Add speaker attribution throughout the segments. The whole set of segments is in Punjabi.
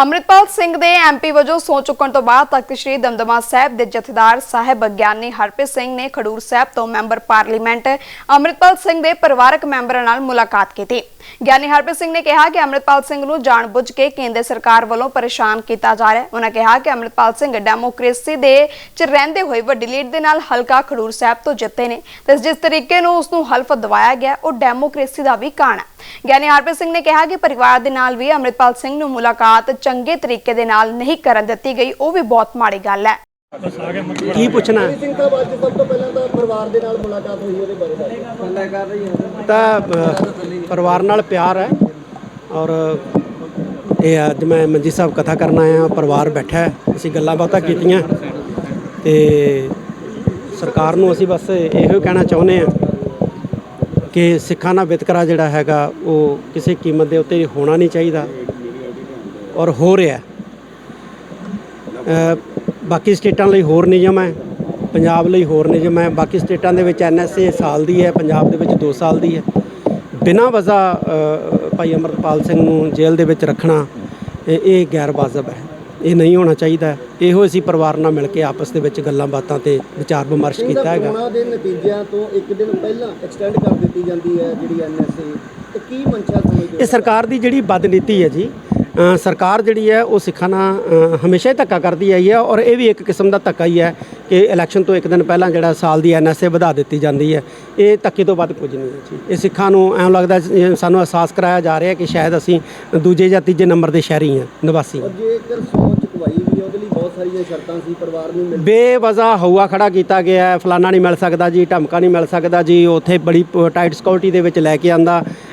Speaker 1: ਅੰਮ੍ਰਿਤਪਾਲ ਸਿੰਘ ਦੇ ਐਮਪੀ ਵਜੋਂ ਸਹੁੰ ਚੁੱਕਣ ਤੋਂ ਬਾਅਦ ਤਖਤ ਸ੍ਰੀ ਦਮਦਮਾ ਸਾਹਿਬ ਦੇ ਜਥੇਦਾਰ ਸਾਹਿਬ ਗਿਆਨੀ ਹਰਪ੍ਰੀਤ ਸਿੰਘ ਨੇ ਖਡੂਰ ਸਾਹਿਬ ਤੋਂ ਮੈਂਬਰ ਪਾਰਲੀਮੈਂਟ ਅੰਮ੍ਰਿਤਪਾਲ ਸਿੰਘ ਦੇ ਪਰਿਵਾਰਕ ਮੈਂਬਰਾਂ ਨਾਲ ਮੁਲਾਕਾਤ ਕੀਤੀ। ਗਿਆਨੀ ਹਰਪ੍ਰੀਤ ਸਿੰਘ ਨੇ ਕਿਹਾ ਕਿ ਅੰਮ੍ਰਿਤਪਾਲ ਸਿੰਘ ਨੂੰ ਜਾਣਬੁੱਝ ਕੇ ਕੇਂਦਰ ਸਰਕਾਰ ਵੱਲੋਂ ਪਰੇਸ਼ਾਨ ਕੀਤਾ ਜਾ ਰਿਹਾ ਹੈ। ਉਹਨਾਂ ਕਿਹਾ ਕਿ ਅੰਮ੍ਰਿਤਪਾਲ ਸਿੰਘ ਡੈਮੋਕ੍ਰੇਸੀ ਦੇ ਚ ਰਹਿੰਦੇ ਹੋਏ ਵੱਡੀ ਲੀਡ ਦੇ ਨਾਲ ਹਲਕਾ ਖਡੂਰ ਸਾਹਿਬ ਤੋਂ ਜਿੱਤੇ ਨੇ। ਤੇ ਜਿਸ ਤਰੀਕੇ ਨੂੰ ਉਸ ਨੂੰ ਹਲਫ ਦਵਾਇਆ ਗਿਆ, ਉਹ ਡੈਮੋਕ੍ਰੇਸੀ ਦਾ ਵੀ ਕਾਣ ਹੈ। ਗਿਆਨੀ ਹਰਪ੍ਰੀਤ ਸਿੰਘ ਨੇ ਕਿਹਾ ਕਿ ਪਰਿਵਾਰ ਦੇ ਨਾਲ ਵੀ ਅੰਮ੍ਰਿਤਪਾਲ ਸਿੰਘ ਨੂੰ ਮੁਲਾਕਾਤ ਚੰਗੇ ਤਰੀਕੇ ਦੇ ਨਾਲ ਨਹੀਂ ਕਰਨ ਦਿੱਤੀ ਗਈ ਉਹ ਵੀ ਬਹੁਤ ਮਾੜੀ ਗੱਲ ਹੈ।
Speaker 2: ਕੀ ਪੁੱਛਣਾ? ਹੈ?
Speaker 3: ਸਿੰਘ ਸਾਹਿਬ ਅੱਜ ਸਭ ਤੋਂ ਪਹਿਲਾਂ ਤਾਂ ਪਰਿਵਾਰ ਦੇ ਨਾਲ ਮੁਲਾਕਾਤ ਹੋਈ ਉਹਦੇ ਬਾਰੇ ਦੱਸੋ
Speaker 2: ਤਾਂ ਅ, ਪਰਿਵਾਰ ਨਾਲ ਪਿਆਰ ਹੈ ਔਰ ਇਹ ਅੱਜ ਮੈਂ ਮੰਜੀ ਸਾਹਿਬ ਕਥਾ ਕਰਨ ਆਇਆ ਪਰਿਵਾਰ ਬੈਠਾ ਹੈ ਅਸੀਂ ਗੱਲਾਂ ਬਾਤਾਂ ਕੀਤੀਆਂ ਤੇ ਸਰਕਾਰ ਨੂੰ ਅਸੀਂ ਬਸ ਇਹੋ ਕਹਿਣਾ ਚਾਹੁੰਦੇ ਹਾਂ ਕਿ ਸਿੱਖਾਂ ਨਾਲ ਵਿਤਕਰਾ ਜਿਹੜਾ ਹੈਗਾ, ਉਹ ਕਿਸੇ ਕੀਮਤ ਦੇ ਉੱਤੇ ਹੋਣਾ ਨਹੀਂ ਚਾਹੀਦਾ ਔਰ ਹੋ ਰਿਹਾ ਬਾਕੀ ਸਟੇਟਾਂ ਲਈ ਹੋਰ ਨਿਯਮ ਹੈ, ਪੰਜਾਬ ਲਈ ਹੋਰ ਨਿਯਮ ਹੈ। ਬਾਕੀ ਸਟੇਟਾਂ ਦੇ ਵਿੱਚ ਐਨਐਸਏ ਸਾਲ ਦੀ ਹੈ, ਪੰਜਾਬ ਦੇ ਵਿੱਚ 2 ਸਾਲ ਦੀ ਹੈ। ਬਿਨਾਂ ਵਜ਼ਾ ਭਾਈ ਅਮਰਪਾਲ ਸਿੰਘ ਨੂੰ ਜੇਲ੍ਹ ਦੇ ਵਿੱਚ ਰੱਖਣਾ ਇਹ ਗੈਰ ਵਾਜਬ ਹੈ। ਇਹ ਨਹੀਂ ਹੋਣਾ ਚਾਹੀਦਾ। ਇਹੋ ਅਸੀਂ ਪਰਿਵਾਰ ਨਾਲ ਮਿਲ ਕੇ ਆਪਸ ਦੇ ਵਿੱਚ ਗੱਲਾਂ ਬਾਤਾਂ ਤੇ ਵਿਚਾਰ ਵਿਮਰਸ਼ ਕੀਤਾ ਹੈਗਾ।
Speaker 3: ਚੋਣਾਂ ਦੇ ਨਤੀਜਿਆਂ ਤੋਂ ਇੱਕ ਦਿਨ ਪਹਿਲਾਂ ਐਕਸਟੈਂਡ ਕਰ ਦਿੱਤੀ ਜਾਂਦੀ ਹੈ ਜਿਹੜੀ ਐਨਐਸਏ ਤੇ ਕੀ ਮਨਸ਼ਾ ਸਮਝਦੇ
Speaker 2: ਇਹ ਸਰਕਾਰ ਦੀ ਜਿਹੜੀ ਬਦਨੀਤੀ ਹੈ ਜੀ ਸਰਕਾਰ ਜਿਹੜੀ ਹੈ ਉਹ ਸਿੱਖਾਂ ਨਾਲ ਹਮੇਸ਼ਾ ਹੀ ਧੱਕਾ ਕਰਦੀ ਆਈ ਹੈ ਔਰ ਇਹ ਵੀ ਇੱਕ ਕਿਸਮ ਦਾ ਧੱਕਾ ਹੀ ਹੈ ਕਿ ਇਲੈਕਸ਼ਨ ਤੋਂ ਇੱਕ ਦਿਨ ਪਹਿਲਾਂ ਜਿਹੜਾ ਸਾਲ ਦੀ ਐਨਐਸਏ ਵਧਾ ਦਿੱਤੀ ਜਾਂਦੀ ਹੈ। ਇਹ ਧੱਕੇ ਤੋਂ ਵੱਧ ਕੁਝ ਨਹੀਂ ਹੈ ਜੀ। ਇਹ ਸਿੱਖਾਂ ਨੂੰ ਐਂ ਲੱਗਦਾ ਸਾਨੂੰ ਅਹਿਸਾਸ ਕਰਾਇਆ ਜਾ ਰਿਹਾ ਕਿ ਸ਼ਾਇਦ ਅਸੀਂ ਦੂਜੇ ਜਾਂ ਤੀਜੇ ਨੰਬਰ ਦੇ ਸ਼ਹਿਰੀ ਹਾਂ ਨਿਵਾਸੀ ਹਾਂ।
Speaker 3: ਜੇਕਰ ਸੋਚ ਚੁਕਵਾਈ ਵੀ ਉਹਦੇ ਲਈ ਬਹੁਤ ਸਾਰੀਆਂ ਸ਼ਰਤਾਂ ਸੀ ਪਰਿਵਾਰ ਨੂੰ ਮਿਲ
Speaker 2: ਬੇਵਜ਼ਾ ਹਊਆ ਖੜਾ ਕੀਤਾ ਗਿਆ ਹੈ ਫਲਾਨਾ ਨਹੀਂ ਮਿਲ ਸਕਦਾ ਜੀ ਢਮਕਾ ਨਹੀਂ ਮਿਲ ਸਕਦਾ ਜੀ ਉੱਥੇ ਬੜੀ ਟਾਈਟ ਸਿਕਿਉਰਿਟੀ ਦੇ ਵਿੱਚ ਲੈ ਕੇ ਆਂਦਾ।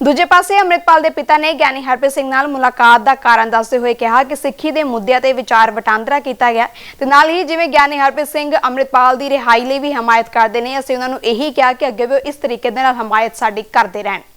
Speaker 1: ਦੂਜੇ ਪਾਸੇ ਅੰਮ੍ਰਿਤਪਾਲ ਦੇ ਪਿਤਾ ਨੇ ਗਿਆਨੀ ਹਰਪ੍ਰੀਤ ਸਿੰਘ ਨਾਲ ਮੁਲਾਕਾਤ ਦਾ ਕਾਰਨ ਦੱਸਦੇ ਹੋਏ ਕਿਹਾ ਕਿ ਸਿੱਖੀ ਦੇ ਮੁੱਦਿਆਂ ਤੇ ਵਿਚਾਰ ਵਟਾਂਦਰਾ ਕੀਤਾ ਗਿਆ ਤੇ ਨਾਲ ਹੀ ਜਿਵੇਂ ਗਿਆਨੀ ਹਰਪ੍ਰੀਤ ਸਿੰਘ ਅੰਮ੍ਰਿਤਪਾਲ ਦੀ ਰਿਹਾਈ ਲਈ ਵੀ ਹਮਾਇਤ ਕਰਦੇ ਨੇ, ਅਸੀਂ ਉਹਨਾਂ ਨੂੰ ਇਹੀ ਕਿਹਾ ਕਿ ਅੱਗੇ ਵੀ ਉਹ ਇਸ ਤਰੀਕੇ ਦੇ ਨਾਲ ਹਮਾਇਤ ਸਾਡੀ ਕਰਦੇ ਰਹਿਣ।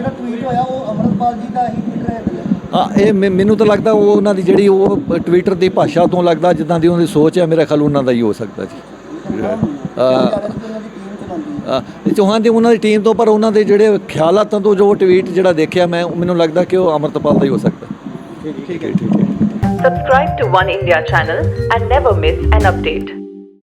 Speaker 3: ਜਿਹੜਾ ਟਵੀਟ ਹੋਇਆ ਉਹ ਅਮਰਪਾਲ ਜੀ ਦਾ ਹੀ ਟਵੀਟ ਹੈ
Speaker 4: ਹਾਂ ਇਹ ਮੈਨ- ਮੈਨੂੰ ਤਾਂ ਲੱਗਦਾ ਉਹ ਉਹਨਾਂ ਦੀ ਜਿਹੜੀ ਉਹ ਟਵਿੱਟਰ ਦੀ ਭਾਸ਼ਾ ਤੋਂ ਲੱਗਦਾ ਜਿੱਦਾਂ ਦੀ ਉਹਨਾਂ ਦੀ ਸੋਚ ਹੈ ਮੇਰਾ ਖਿਆਲ ਉਹਨਾਂ ਦਾ ਹੀ ਹੋ ਸਕਦਾ ਜੀ।
Speaker 3: ਉਹਨਾਂ ਦੀ ਟੀਮ ਚਲਾਉਂਦੀ
Speaker 4: ਚੌਹਾਨ ਦੀ ਉਹਨਾਂ ਦੀ ਟੀਮ ਤੋਂ ਪਰ ਉਹਨਾਂ ਦੇ ਜਿਹੜੇ ਖਿਆਲਾਤਾਂ ਤੋਂ ਜੋ ਟਵੀਟ ਜਿਹੜਾ ਦੇਖਿਆ ਮੈਂ ਮੈਨੂੰ ਲੱਗਦਾ ਕਿ ਉਹ ਅਮਰਤਪਾਲ ਦਾ ਹੀ ਹੋ ਸਕਦਾ। ਠੀਕ ਹੈ। ਠੀਕ ਹੈ।
Speaker 5: Subscribe to One India channel and never miss an update.